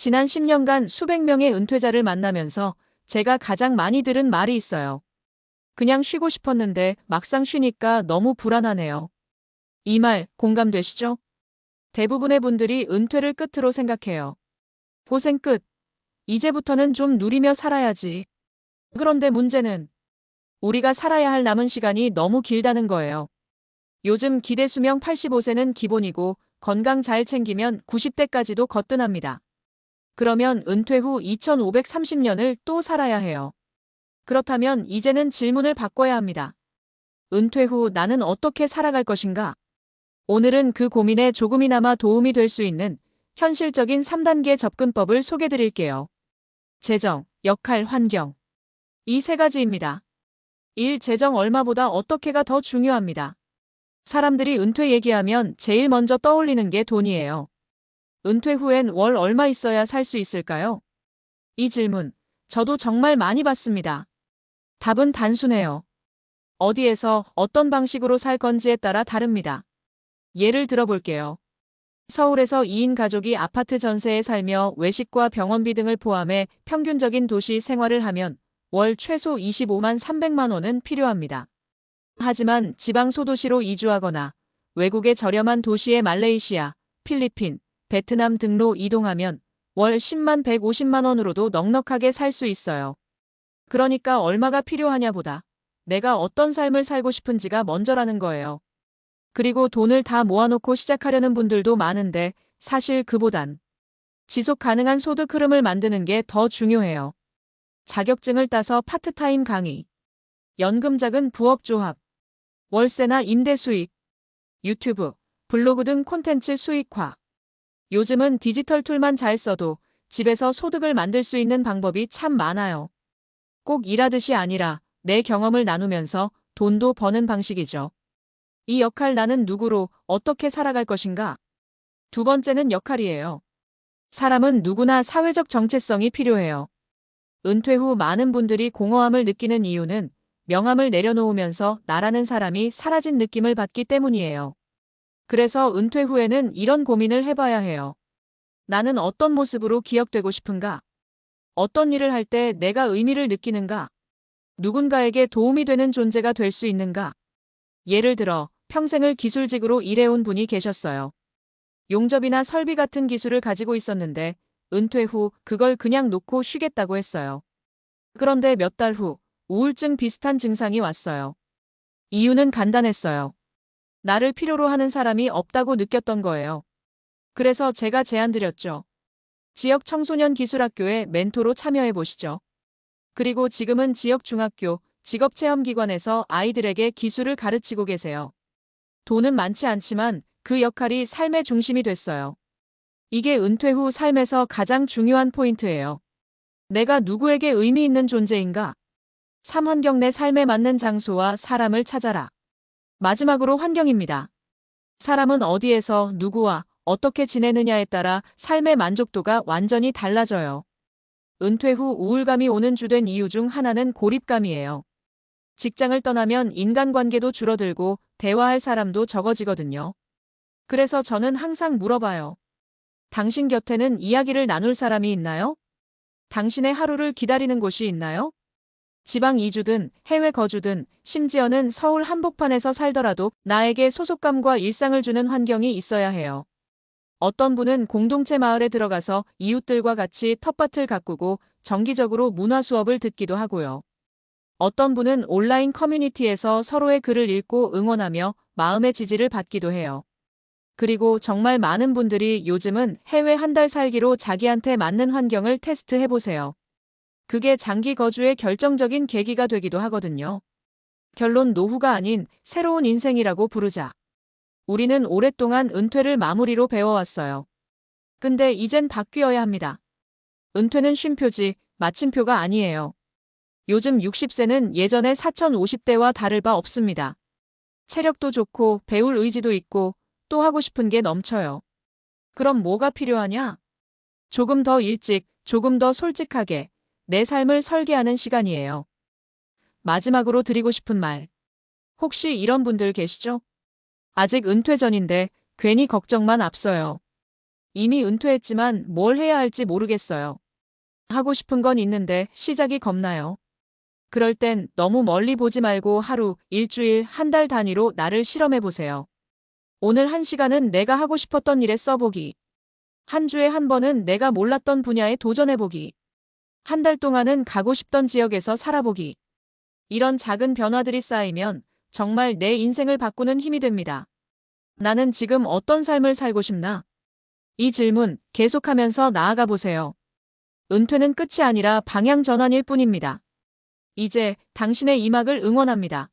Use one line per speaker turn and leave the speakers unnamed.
지난 10년간 수백 명의 은퇴자를 만나면서 제가 가장 많이 들은 말이 있어요. 그냥 쉬고 싶었는데 막상 쉬니까 너무 불안하네요. 이 말 공감되시죠? 대부분의 분들이 은퇴를 끝으로 생각해요. 고생 끝. 이제부터는 좀 누리며 살아야지. 그런데 문제는 우리가 살아야 할 남은 시간이 너무 길다는 거예요. 요즘 기대 수명 85세는 기본이고 건강 잘 챙기면 90대까지도 거뜬합니다. 그러면 은퇴 후 2530년을 또 살아야 해요. 그렇다면 이제는 질문을 바꿔야 합니다. 은퇴 후 나는 어떻게 살아갈 것인가? 오늘은 그 고민에 조금이나마 도움이 될 수 있는 현실적인 3단계 접근법을 소개 드릴게요. 재정, 역할, 환경. 이 세 가지입니다. 1. 재정 얼마보다 어떻게가 더 중요합니다. 사람들이 은퇴 얘기하면 제일 먼저 떠올리는 게 돈이에요. 은퇴 후엔 월 얼마 있어야 살 수 있을까요? 이 질문, 저도 정말 많이 받습니다. 답은 단순해요. 어디에서 어떤 방식으로 살 건지에 따라 다릅니다. 예를 들어볼게요. 서울에서 2인 가족이 아파트 전세에 살며 외식과 병원비 등을 포함해 평균적인 도시 생활을 하면 월 최소 25만 300만 원은 필요합니다. 하지만 지방 소도시로 이주하거나 외국의 저렴한 도시의 말레이시아, 필리핀, 베트남 등로 이동하면 월 10만 150만 원으로도 넉넉하게 살 수 있어요. 그러니까 얼마가 필요하냐 보다 내가 어떤 삶을 살고 싶은지가 먼저라는 거예요. 그리고 돈을 다 모아놓고 시작하려는 분들도 많은데 사실 그보단 지속 가능한 소득 흐름을 만드는 게 더 중요해요. 자격증을 따서 파트타임 강의, 연금 작은 부업 조합, 월세나 임대 수익, 유튜브, 블로그 등 콘텐츠 수익화. 요즘은 디지털 툴만 잘 써도 집에서 소득을 만들 수 있는 방법이 참 많아요. 꼭 일하듯이 아니라 내 경험을 나누면서 돈도 버는 방식이죠. 이 역할 나는 누구로 어떻게 살아갈 것인가? 두 번째는 역할이에요. 사람은 누구나 사회적 정체성이 필요해요. 은퇴 후 많은 분들이 공허함을 느끼는 이유는 명함을 내려놓으면서 나라는 사람이 사라진 느낌을 받기 때문이에요. 그래서 은퇴 후에는 이런 고민을 해봐야 해요. 나는 어떤 모습으로 기억되고 싶은가? 어떤 일을 할 때 내가 의미를 느끼는가? 누군가에게 도움이 되는 존재가 될 수 있는가? 예를 들어 평생을 기술직으로 일해온 분이 계셨어요. 용접이나 설비 같은 기술을 가지고 있었는데 은퇴 후 그걸 그냥 놓고 쉬겠다고 했어요. 그런데 몇 달 후 우울증 비슷한 증상이 왔어요. 이유는 간단했어요. 나를 필요로 하는 사람이 없다고 느꼈던 거예요. 그래서 제가 제안드렸죠. 지역 청소년 기술학교에 멘토로 참여해 보시죠. 그리고 지금은 지역 중학교, 직업체험기관에서 아이들에게 기술을 가르치고 계세요. 돈은 많지 않지만 그 역할이 삶의 중심이 됐어요. 이게 은퇴 후 삶에서 가장 중요한 포인트예요. 내가 누구에게 의미 있는 존재인가? 3. 환경 내 삶에 맞는 장소와 사람을 찾아라. 마지막으로 환경입니다. 사람은 어디에서 누구와 어떻게 지내느냐에 따라 삶의 만족도가 완전히 달라져요. 은퇴 후 우울감이 오는 주된 이유 중 하나는 고립감이에요. 직장을 떠나면 인간관계도 줄어들고 대화할 사람도 적어지거든요. 그래서 저는 항상 물어봐요. 당신 곁에는 이야기를 나눌 사람이 있나요? 당신의 하루를 기다리는 곳이 있나요? 지방 이주든 해외 거주든 심지어는 서울 한복판에서 살더라도 나에게 소속감과 일상을 주는 환경이 있어야 해요. 어떤 분은 공동체 마을에 들어가서 이웃들과 같이 텃밭을 가꾸고 정기적으로 문화 수업을 듣기도 하고요. 어떤 분은 온라인 커뮤니티에서 서로의 글을 읽고 응원하며 마음의 지지를 받기도 해요. 그리고 정말 많은 분들이 요즘은 해외 한 달 살기로 자기한테 맞는 환경을 테스트해 보세요. 그게 장기 거주의 결정적인 계기가 되기도 하거든요. 결론 노후가 아닌 새로운 인생이라고 부르자. 우리는 오랫동안 은퇴를 마무리로 배워왔어요. 근데 이젠 바뀌어야 합니다. 은퇴는 쉼표지 마침표가 아니에요. 요즘 60세는 예전의 4050대와 다를 바 없습니다. 체력도 좋고 배울 의지도 있고 또 하고 싶은 게 넘쳐요. 그럼 뭐가 필요하냐? 조금 더 일찍, 조금 더 솔직하게 내 삶을 설계하는 시간이에요. 마지막으로 드리고 싶은 말. 혹시 이런 분들 계시죠? 아직 은퇴 전인데 괜히 걱정만 앞서요. 이미 은퇴했지만 뭘 해야 할지 모르겠어요. 하고 싶은 건 있는데 시작이 겁나요. 그럴 땐 너무 멀리 보지 말고 하루, 일주일, 한 달 단위로 나를 실험해 보세요. 오늘 한 시간은 내가 하고 싶었던 일에 써보기. 한 주에 한 번은 내가 몰랐던 분야에 도전해보기. 한 달 동안은 가고 싶던 지역에서 살아보기. 이런 작은 변화들이 쌓이면 정말 내 인생을 바꾸는 힘이 됩니다. 나는 지금 어떤 삶을 살고 싶나? 이 질문 계속하면서 나아가 보세요. 은퇴는 끝이 아니라 방향 전환일 뿐입니다. 이제 당신의 이막을 응원합니다.